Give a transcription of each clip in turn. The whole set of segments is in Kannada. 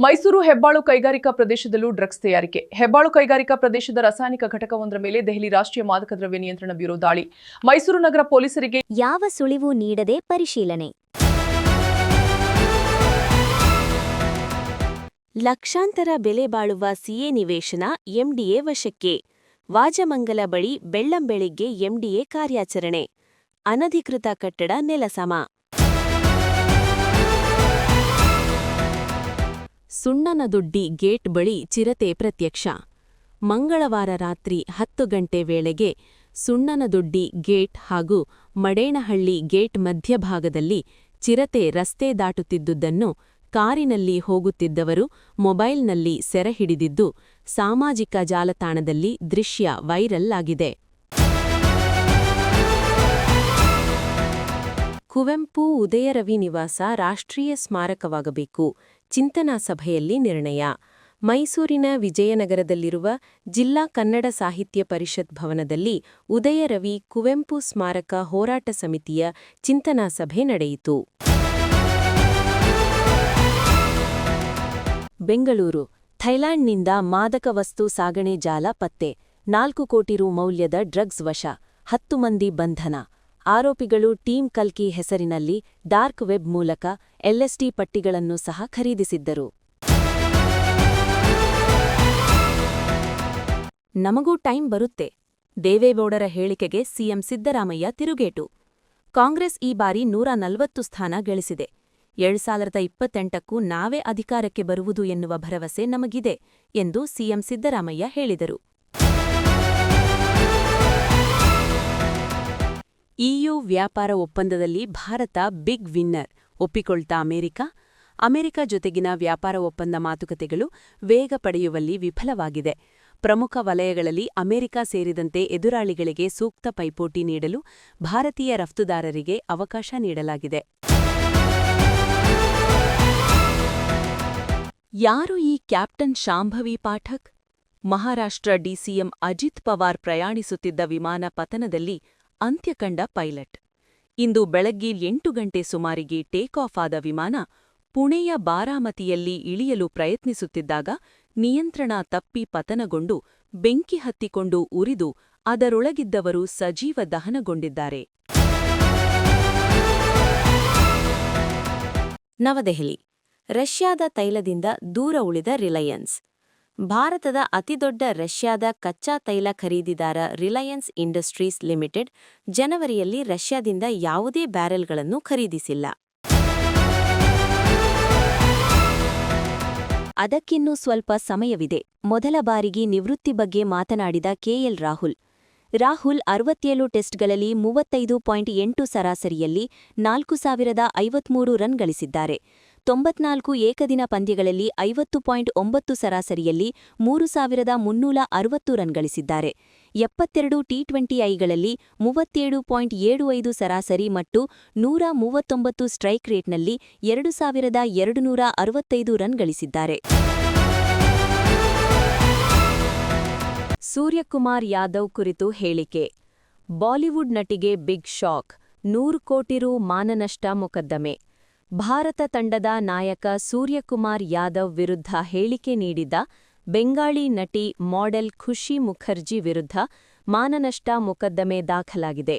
ಮೈಸೂರು ಹೆಬ್ಬಾಳು ಕೈಗಾರಿಕಾ ಪ್ರದೇಶದಲ್ಲೂ ಡ್ರಗ್ಸ್ ತಯಾರಿಕೆ. ಹೆಬ್ಬಾಳು ಕೈಗಾರಿಕಾ ಪ್ರದೇಶದ ರಾಸಾಯನಿಕ ಘಟಕವೊಂದರ ಮೇಲೆ ದೆಹಲಿ ರಾಷ್ಟ್ರೀಯ ಮಾದಕ ದ್ರವ್ಯ ನಿಯಂತ್ರಣ ಬ್ಯೂರೋ ದಾಳಿ. ಮೈಸೂರು ನಗರ ಪೊಲೀಸರಿಗೆ ಯಾವ ಸುಳಿವು ನೀಡದೆ ಪರಿಶೀಲನೆ? ಲಕ್ಷಾಂತರ ಬೆಲೆ ಬಾಳುವ ಸಿಎ ನಿವೇಶನ ಎಂಡಿಎ ವಶಕ್ಕೆ. ವಾಜಮಂಗಲ ಬಳಿ ಬೆಳ್ಳಂಬೆಳಿಗ್ಗೆ ಎಂಡಿಎ ಕಾರ್ಯಾಚರಣೆ. ಅನಧಿಕೃತ ಕಟ್ಟಡ ನೆಲಸಮ. ಸುಣ್ಣನದುಡ್ಡಿ ಗೇಟ್ ಬಳಿ ಚಿರತೆ ಪ್ರತ್ಯಕ್ಷ. ಮಂಗಳವಾರ ರಾತ್ರಿ ಹತ್ತು ಗಂಟೆ ವೇಳೆಗೆ ಸುಣ್ಣನದುಡ್ಡಿ ಗೇಟ್ ಹಾಗೂ ಮಡೇನಹಳ್ಳಿ ಗೇಟ್ ಮಧ್ಯಭಾಗದಲ್ಲಿ ಚಿರತೆ ರಸ್ತೆ ದಾಟುತ್ತಿದ್ದುದನ್ನು ಕಾರಿನಲ್ಲಿ ಹೋಗುತ್ತಿದ್ದವರು ಮೊಬೈಲ್ನಲ್ಲಿ ಸೆರೆಹಿಡಿದಿದ್ದು, ಸಾಮಾಜಿಕ ಜಾಲತಾಣದಲ್ಲಿ ದೃಶ್ಯ ವೈರಲ್ ಆಗಿದೆ. ಕುವೆಂಪು ಉದಯರವಿ ನಿವಾಸ ರಾಷ್ಟ್ರೀಯ ಸ್ಮಾರಕವಾಗಬೇಕು. ಚಿಂತನಾ ಸಭೆಯಲ್ಲಿ ನಿರ್ಣಯ. ಮೈಸೂರಿನ ವಿಜಯನಗರದಲ್ಲಿರುವ ಜಿಲ್ಲಾ ಕನ್ನಡ ಸಾಹಿತ್ಯ ಪರಿಷತ್ ಭವನದಲ್ಲಿ ಉದಯರವಿ ಕುವೆಂಪು ಸ್ಮಾರಕ ಹೋರಾಟ ಸಮಿತಿಯ ಚಿಂತನಾ ಸಭೆ ನಡೆಯಿತು. ಬೆಂಗಳೂರು, ಥೈಲ್ಯಾಂಡ್ನಿಂದ ಮಾದಕ ವಸ್ತು ಸಾಗಣೆ ಜಾಲ ಪತ್ತೆ, ನಾಲ್ಕು ಕೋಟಿ ರು ಮೌಲ್ಯದ ಡ್ರಗ್ಸ್ ವಶ, ಹತ್ತು ಮಂದಿ ಬಂಧನ. ಆರೋಪಿಗಳು ಟೀಂ ಕಲ್ಕಿ ಹೆಸರಿನಲ್ಲಿ ಡಾರ್ಕ್ ವೆಬ್ ಮೂಲಕ ಎಲ್ಎಸ್ಟಿ ಪಟ್ಟಿಗಳನ್ನು ಸಹ ಖರೀದಿಸಿದ್ದರು. ನಮಗೂ ಟೈಮ್ ಬರುತ್ತೆ. ದೇವೇಗೌಡರ ಹೇಳಿಕೆಗೆ ಸಿಎಂ ಸಿದ್ದರಾಮಯ್ಯ ತಿರುಗೇಟು. ಕಾಂಗ್ರೆಸ್ ಈ ಬಾರಿ ನೂರ ನಲವತ್ತು ಸ್ಥಾನ ಗಳಿಸಿದೆ. ಎರಡು ಸಾವಿರದ ಇಪ್ಪತ್ತೆಂಟಕ್ಕೂ ನಾವೇ ಅಧಿಕಾರಕ್ಕೆ ಬರುವುದು ಎನ್ನುವ ಭರವಸೆ ನಮಗಿದೆ ಎಂದು ಸಿಎಂ ಸಿದ್ದರಾಮಯ್ಯ ಹೇಳಿದರು. ಇಯು ವ್ಯಾಪಾರ ಒಪ್ಪಂದದಲ್ಲಿ ಭಾರತ ಬಿಗ್ ವಿನ್ನರ್, ಒಪ್ಪಿಕೊಳ್ತಾ ಅಮೆರಿಕ. ಅಮೆರಿಕ ಜೊತೆಗಿನ ವ್ಯಾಪಾರ ಒಪ್ಪಂದ ಮಾತುಕತೆಗಳು ವೇಗ ಪಡೆಯುವಲ್ಲಿ ವಿಫಲವಾಗಿದೆ. ಪ್ರಮುಖ ವಲಯಗಳಲ್ಲಿ ಅಮೆರಿಕ ಸೇರಿದಂತೆ ಎದುರಾಳಿಗಳಿಗೆ ಸೂಕ್ತ ಪೈಪೋಟಿ ನೀಡಲು ಭಾರತೀಯ ರಫ್ತುದಾರರಿಗೆ ಅವಕಾಶ ನೀಡಲಾಗಿದೆ. ಯಾರು ಈ ಕ್ಯಾಪ್ಟನ್ ಶಾಂಭವಿ ಪಾಠಕ್? ಮಹಾರಾಷ್ಟ್ರ ಡಿಸಿಎಂ ಅಜಿತ್ ಪವಾರ್ ಪ್ರಯಾಣಿಸುತ್ತಿದ್ದ ವಿಮಾನ ಪತನದಲ್ಲಿ ಅಂತ್ಯ ಕಂಡ ಪೈಲಟ್. ಇಂದು ಬೆಳಗ್ಗೆ ಎಂಟು ಗಂಟೆ ಸುಮಾರಿಗೆ ಟೇಕ್ ಆಫ್ ಆದ ವಿಮಾನ ಪುಣೆಯ ಬಾರಾಮತಿಯಲ್ಲಿ ಇಳಿಯಲು ಪ್ರಯತ್ನಿಸುತ್ತಿದ್ದಾಗ ನಿಯಂತ್ರಣ ತಪ್ಪಿ ಪತನಗೊಂಡು ಬೆಂಕಿ ಹತ್ತಿಕೊಂಡು ಉರಿದು ಅದರೊಳಗಿದ್ದವರು ಸಜೀವ ದಹನಗೊಂಡಿದ್ದಾರೆ. ನವದೆಹಲಿ. ರಷ್ಯಾದ ತೈಲದಿಂದ ದೂರ ಉಳಿದ ರಿಲಯನ್ಸ್. ಭಾರತದ ಅತಿದೊಡ್ಡ ರಷ್ಯಾದ ಕಚ್ಚಾ ತೈಲ ಖರೀದಿದಾರ ರಿಲಯನ್ಸ್ ಇಂಡಸ್ಟ್ರೀಸ್ ಲಿಮಿಟೆಡ್ ಜನವರಿಯಲ್ಲಿ ರಷ್ಯಾದಿಂದ ಯಾವುದೇ ಬ್ಯಾರೆಲ್ಗಳನ್ನು ಖರೀದಿಸಿಲ್ಲ. ಅದಕ್ಕಿನ್ನೂ ಸ್ವಲ್ಪ ಸಮಯವಿದೆ. ಮೊದಲ ಬಾರಿಗೆ ನಿವೃತ್ತಿ ಬಗ್ಗೆ ಮಾತನಾಡಿದ ಕೆಎಲ್ ರಾಹುಲ್. ರಾಹುಲ್ ಅರವತ್ತೇಳು ಟೆಸ್ಟ್ಗಳಲ್ಲಿ ಮೂವತ್ತೈದು ಪಾಯಿಂಟ್ ಎಂಟು ಸರಾಸರಿಯಲ್ಲಿ ನಾಲ್ಕು ಸಾವಿರದ ಐವತ್ಮೂರು ರನ್ ಗಳಿಸಿದ್ದಾರೆ. ತೊಂಬತ್ನಾಲ್ಕು ಏಕದಿನ ಪಂದ್ಯಗಳಲ್ಲಿ ಐವತ್ತು ಪಾಯಿಂಟ್ ಒಂಬತ್ತು ಸರಾಸರಿಯಲ್ಲಿ ಮೂರು ಸಾವಿರದ ಮುನ್ನೂರ ಅರವತ್ತು ರನ್ ಗಳಿಸಿದ್ದಾರೆ. ಎಪ್ಪತ್ತೆರಡು ಟಿ ಟ್ವೆಂಟಿ ಐಗಳಲ್ಲಿ ಮೂವತ್ತೇಳು ಪಾಯಿಂಟ್ ಏಳು ಐದು ಸರಾಸರಿ ಮತ್ತು ನೂರ ಮೂವತ್ತೊಂಬತ್ತು ಸ್ಟ್ರೈಕ್ ರೇಟ್ನಲ್ಲಿ ಎರಡು ಸಾವಿರದ ಎರಡುನೂರ ಅರವತ್ತೈದು ರನ್ ಗಳಿಸಿದ್ದಾರೆ. ಸೂರ್ಯಕುಮಾರ್ ಯಾದವ್ ಕುರಿತು ಹೇಳಿಕೆ. ಬಾಲಿವುಡ್ ನಟಿಗೆ ಬಿಗ್ ಶಾಕ್, ನೂರು ಕೋಟಿ ರು ಮಾನನಷ್ಟ ಮೊಕದ್ದಮೆ. ಭಾರತ ತಂಡದ ನಾಯಕ ಸೂರ್ಯಕುಮಾರ್ ಯಾದವ್ ವಿರುದ್ಧ ಹೇಳಿಕೆ ನೀಡಿದ್ದ ಬೆಂಗಾಳಿ ನಟಿ ಮಾಡೆಲ್ ಖುಷಿ ಮುಖರ್ಜಿ ವಿರುದ್ಧ ಮಾನನಷ್ಟ ಮೊಕದ್ದಮೆ ದಾಖಲಾಗಿದೆ.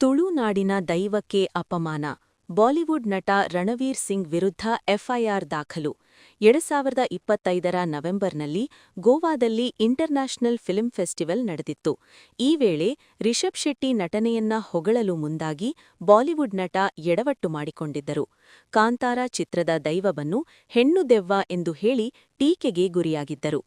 ತುಳುನಾಡಿನ ದೈವಕ್ಕೆ ಅಪಮಾನ ಬಾಲಿವುಡ್ ನಟ ರಣವೀರ್ ಸಿಂಗ್ ವಿರುದ್ಧ ಎಫ್ಐಆರ್ ದಾಖಲು. ಎರಡು ಸಾವಿರದ ಇಪ್ಪತ್ತೈದರ ನವೆಂಬರ್ನಲ್ಲಿ ಗೋವಾದಲ್ಲಿ ಇಂಟರ್ನ್ಯಾಷನಲ್ ಫಿಲ್ಮ್ ಫೆಸ್ಟಿವಲ್ ನಡೆದಿತ್ತು. ಈ ವೇಳೆ ರಿಷಬ್ ಶೆಟ್ಟಿ ನಟನೆಯನ್ನ ಹೊಗಳಲು ಮುಂದಾಗಿ ಬಾಲಿವುಡ್ ನಟ ಎಡವಟ್ಟು ಮಾಡಿಕೊಂಡಿದ್ದರು. ಕಾಂತಾರ ಚಿತ್ರದ ದೈವವನ್ನು ಹೆಣ್ಣು ದೆವ್ವ ಎಂದು ಹೇಳಿ ಟೀಕೆಗೆ ಗುರಿಯಾಗಿದ್ದರು.